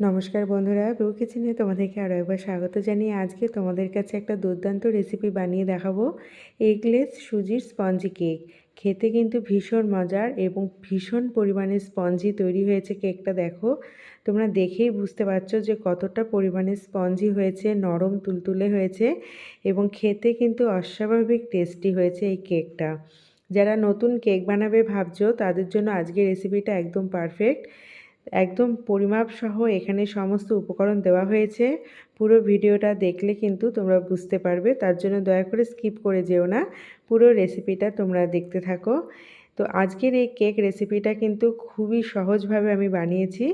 নমস্কার বন্ধুরা, ব্রু কিচেনে তোমাদেরকে আরও একবার স্বাগত জানিয়ে আজকে তোমাদের কাছে একটা দুর্দান্ত রেসিপি বানিয়ে দেখাবো। এগলেস সুজির স্পঞ্জি কেক খেতে কিন্তু ভীষণ মজার এবং ভীষণ পরিমাণে স্পঞ্জি তৈরি হয়েছে কেকটা দেখো। তোমরা দেখেই বুঝতে পারছ যে কতটা পরিমাণে স্পঞ্জি হয়েছে, নরম তুলতুলে হয়েছে এবং খেতে কিন্তু অস্বাভাবিক টেস্টি হয়েছে এই কেকটা যারা নতুন কেক বানাবে ভাবছ, তাদের জন্য আজকের রেসিপিটা একদম পারফেক্ট একদম পরিমাপ সহ এখানে সমস্ত উপকরণ দেওয়া হয়েছে। পুরো ভিডিওটা দেখলে কিন্তু তোমরা বুঝতে পারবে, তার জন্য দয়া করে স্কিপ করে যেও না। পুরো রেসিপিটা তোমরা দেখতে থাকো। তো আজকের এই কেক রেসিপিটা কিন্তু খুবই সহজভাবে আমি বানিয়েছি,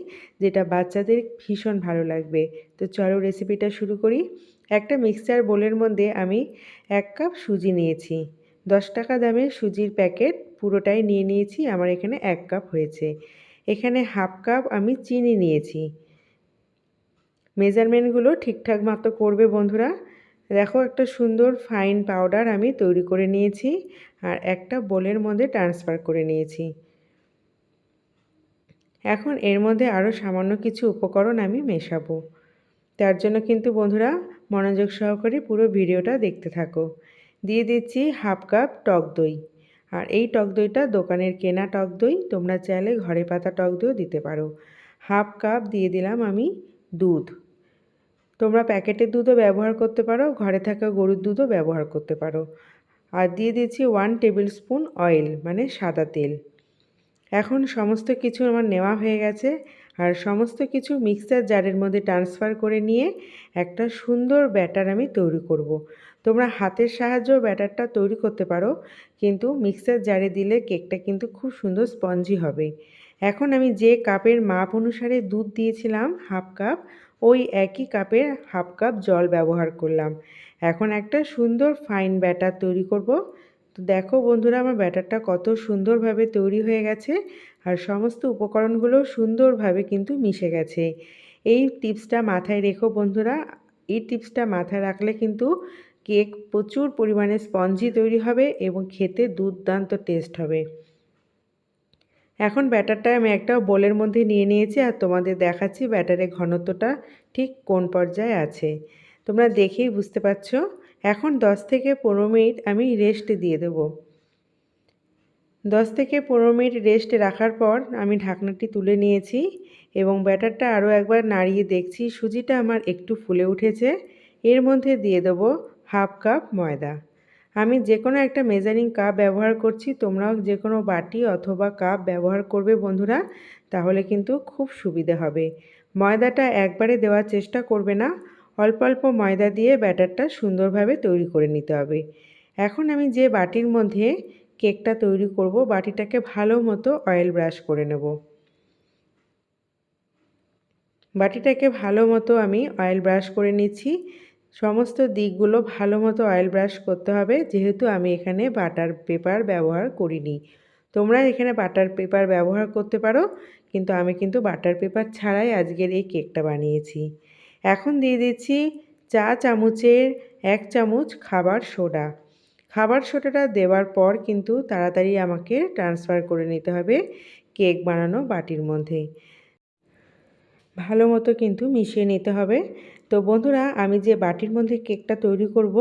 যেটা বাচ্চাদের ভীষণ ভালো লাগবে। তো চলো রেসিপিটা শুরু করি। একটা মিক্সচার বোলের মধ্যে আমি এক কাপ সুজি নিয়েছি। দশ টাকা দামের সুজির প্যাকেট পুরোটাই নিয়ে নিয়েছি, আমার এখানে এক কাপ হয়েছে। এখানে হাফ কাপ আমি চিনি নিয়েছি। মেজারমেন্টগুলো ঠিকঠাক মতো করবে বন্ধুরা। দেখো একটা সুন্দর ফাইন পাউডার আমি তৈরি করে নিয়েছি আর একটা বোলের মধ্যে ট্রান্সফার করে নিয়েছি। এখন এর মধ্যে আরও সামান্য কিছু উপকরণ আমি মেশাবো। তার জন্য কিন্তু বন্ধুরা মনোযোগ সহকারে পুরো ভিডিওটা দেখতে থাকো। দিয়ে দিচ্ছি হাফ কাপ টক দই। আর এই টক দইটা দোকানের কেনা টক দই, তোমরা চাইলে ঘরে পাতা টক দইও দিতে পারো। হাফ কাপ দিয়ে দিলাম আমি দুধ। তোমরা প্যাকেটের দুধও ব্যবহার করতে পারো, ঘরে থাকা গরুর দুধও ব্যবহার করতে পারো। আর দিয়ে দিয়েছি ওয়ান টেবিল স্পুন অয়েল মানে সাদা তেল। এখন সমস্ত কিছু আমার নেওয়া হয়ে গেছে আর সমস্ত কিছু মিক্সার জারের মধ্যে ট্রান্সফার করে নিয়ে একটা সুন্দর ব্যাটার আমি তৈরি করব। তোমরা হাতের সাহায্যেও ব্যাটারটা তৈরি করতে পারো, কিন্তু মিক্সার জারে দিলে কেকটা কিন্তু খুব সুন্দর স্পঞ্জি হবে। এখন আমি যে কাপের মাপ অনুসারে দুধ দিয়েছিলাম, হাফ কাপ, ওই একই কাপের হাফ কাপ জল ব্যবহার করলাম। এখন একটা সুন্দর ফাইন ব্যাটার তৈরি করব। তো দেখো বন্ধুরা, আমার ব্যাটারটা কত সুন্দরভাবে তৈরি হয়ে গেছে আর সমস্ত উপকরণগুলো সুন্দরভাবে কিন্তু মিশে গেছে। এই টিপসটা মাথায় রেখো বন্ধুরা, এই টিপসটা মাথায় রাখলে কিন্তু কেক প্রচুর পরিমাণে স্পঞ্জি তৈরি হবে এবং খেতে দুর্দান্ত টেস্ট হবে। এখন ব্যাটারটা আমি একটা বোলের মধ্যে নিয়ে নিয়েছি আর তোমাদের দেখাচ্ছি ব্যাটারের ঘনত্বটা ঠিক কোন পর্যায়ে আছে। তোমরা দেখেই বুঝতে পারছ। এখন 10 থেকে পনেরো মিনিট আমি রেস্ট দিয়ে দেবো। দশ থেকে পনেরো মিনিট রেস্ট রাখার পর আমি ঢাকনাটি তুলে নিয়েছি এবং ব্যাটারটা আরও একবার নাড়িয়ে দেখছি। সুজিটা আমার একটু ফুলে উঠেছে। এর মধ্যে দিয়ে দেবো হাফ কাপ ময়দা। আমি যে কোনো একটা মেজারিং কাপ ব্যবহার করছি, তোমরাও যে কোনো বাটি অথবা কাপ ব্যবহার করবে বন্ধুরা, তাহলে কিন্তু খুব সুবিধে হবে। ময়দাটা একবারে দেওয়ার চেষ্টা করবে না, অল্প অল্প ময়দা দিয়ে ব্যাটারটা সুন্দরভাবে তৈরি করে নিতে হবে। এখন আমি যে বাটির মধ্যে কেকটা তৈরি করব, বাটিটাকে ভালো মতো অয়েল ব্রাশ করে নেব। বাটিটাকে ভালো মতো আমি অয়েল ব্রাশ করে নিচ্ছি। সমস্ত দিকগুলো ভালো মতো অয়েল ব্রাশ করতে হবে, যেহেতু আমি এখানে বাটার পেপার ব্যবহার করিনি। তোমরা এখানে বাটার পেপার ব্যবহার করতে পারো, কিন্তু আমি কিন্তু বাটার পেপার ছাড়াই আজকের এই কেকটা বানিয়েছি। এখন দিয়ে দিচ্ছি চা চামচের এক চামচ খাবার সোডা। খাবার সোডাটা দেওয়ার পর কিন্তু তাড়াতাড়ি আমাকে ট্রান্সফার করে নিতে হবে কেক বানানো বাটির মধ্যে। ভালো মতো কিন্তু মিশিয়ে নিতে হবে। তো বন্ধুরা, আমি যে বাটির মধ্যে কেকটা তৈরি করব,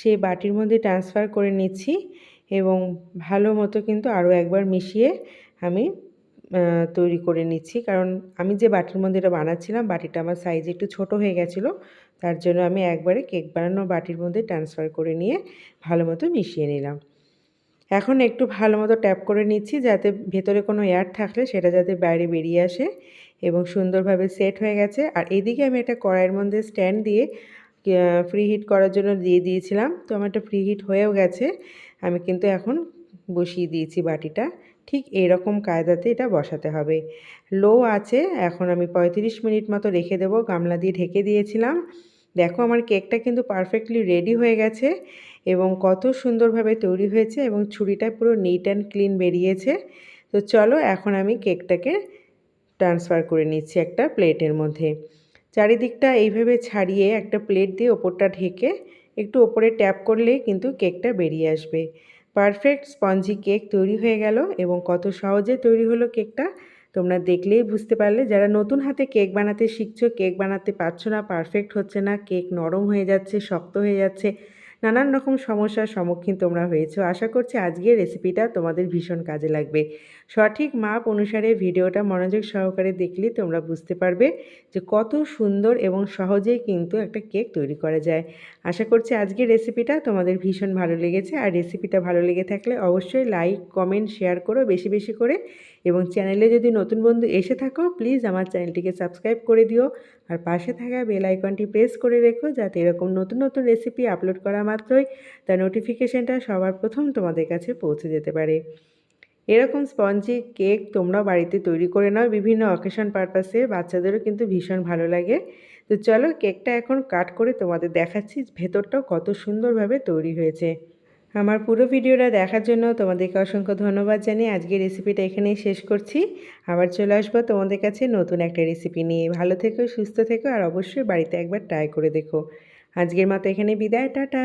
সেই বাটির মধ্যে ট্রান্সফার করে নিচ্ছি এবং ভালো মতো কিন্তু আরও একবার মিশিয়ে আমি তৈরি করে নিচ্ছি। কারণ আমি যে বাটির মধ্যে এটা বানাচ্ছিলাম, বাটিটা আমার সাইজ একটু ছোট হয়ে গেছিল, তার জন্য আমি একবারে কেক বানানো বাটির মধ্যে ট্রান্সফার করে নিয়ে ভালো মতো মিশিয়ে নিলাম। এখন একটু ভালো মতো ট্যাপ করে নিচ্ছি, যাতে ভেতরে কোনো এয়ার থাকলে সেটা যাতে বাইরে বেরিয়ে আসে। এবং সুন্দরভাবে সেট হয়ে গেছে। আর এদিকে আমি একটা কড়াইয়ের মধ্যে স্ট্যান্ড দিয়ে ফ্রি হিট করার জন্য দিয়ে দিয়েছিলাম। তো আমার একটা ফ্রি হিট হয়েও গেছে। আমি কিন্তু এখন বসিয়ে দিয়েছি বাটিটা। ঠিক এরকম কায়দাতে এটা বসাতে হবে। লো আছে, এখন আমি ৩৫ মিনিট মতো রেখে দেবো। গামলা দিয়ে ঢেকে দিয়েছিলাম। দেখো আমার কেকটা কিন্তু পারফেক্টলি রেডি হয়ে গেছে এবং কত সুন্দরভাবে তৈরি হয়েছে এবং ছুরিটা পুরো নিট অ্যান্ড ক্লিন বেরিয়েছে। তো চলো এখন আমি কেকটাকে ট্রান্সফার করে নিচ্ছি একটা প্লেটের মধ্যে। চারিদিকটা এইভাবে ছাড়িয়ে একটা প্লেট দিয়ে ওপরটা ঢেকে একটু ওপরে ট্যাপ করলেই কিন্তু কেকটা বেরিয়ে আসবে। পারফেক্ট স্পঞ্জি কেক তৈরি হয়ে গেল এবং কত সহজে তৈরি হলো কেকটা তোমরা দেখলেই বুঝতে পারলে। যারা নতুন হাতে কেক বানাতে শিখছো, কেক বানাতে পারছ না, পারফেক্ট হচ্ছে না, কেক নরম হয়ে যাচ্ছে, শক্ত হয়ে যাচ্ছে নানান রকম সমস্যার সম্মুখীন তোমরা হয়েছো। আশা করছি আজকের রেসিপিটা তোমাদের ভীষণ কাজে লাগবে। সঠিক মাপ অনুসারে ভিডিওটা মনোযোগ সহকারে দেখলে তোমরা বুঝতে পারবে যে কত সুন্দর এবং সহজেই কিন্তু একটা কেক তৈরি করা যায়। আশা করছি আজকের রেসিপিটা তোমাদের ভীষণ ভালো লেগেছে। আর রেসিপিটা ভালো লেগে থাকলে অবশ্যই লাইক কমেন্ট শেয়ার করো বেশি বেশি করে। এবং চ্যানেলে যদি নতুন বন্ধু এসে থাকো প্লিজ আমার চ্যানেলটিকে সাবস্ক্রাইব করে দিও। আর পাশে থাকা বেল আইকনটি প্রেস করে রেখো যাতে এরকম নতুন নতুন রেসিপি আপলোড করা মাত্রই তার নোটিফিকেশানটা সবার প্রথম তোমাদের কাছে পৌঁছে যেতে পারে। এরকম স্পঞ্জি কেক তোমরা বাড়িতে তৈরি করে নাও বিভিন্ন অকেশন পারপাসে বাচ্চাদেরও কিন্তু ভীষণ ভালো লাগে। তো চলো কেকটা এখন কাট করে তোমাদের দেখাচ্ছি ভেতরটাও কত সুন্দরভাবে তৈরি হয়েছে। আমার পুরো ভিডিওটা দেখার জন্য তোমাদেরকে অসংখ্য ধন্যবাদ জানিয়ে আজকের রেসিপিটা এখানেই শেষ করছি। আবার চলে আসব তোমাদের কাছে নতুন একটা রেসিপি নিয়ে। ভালো থেকো, সুস্থ থেকো, আর অবশ্যই বাড়িতে একবার ট্রাই করে দেখো। আজকের মতো এখানে বিদায়, টাটা!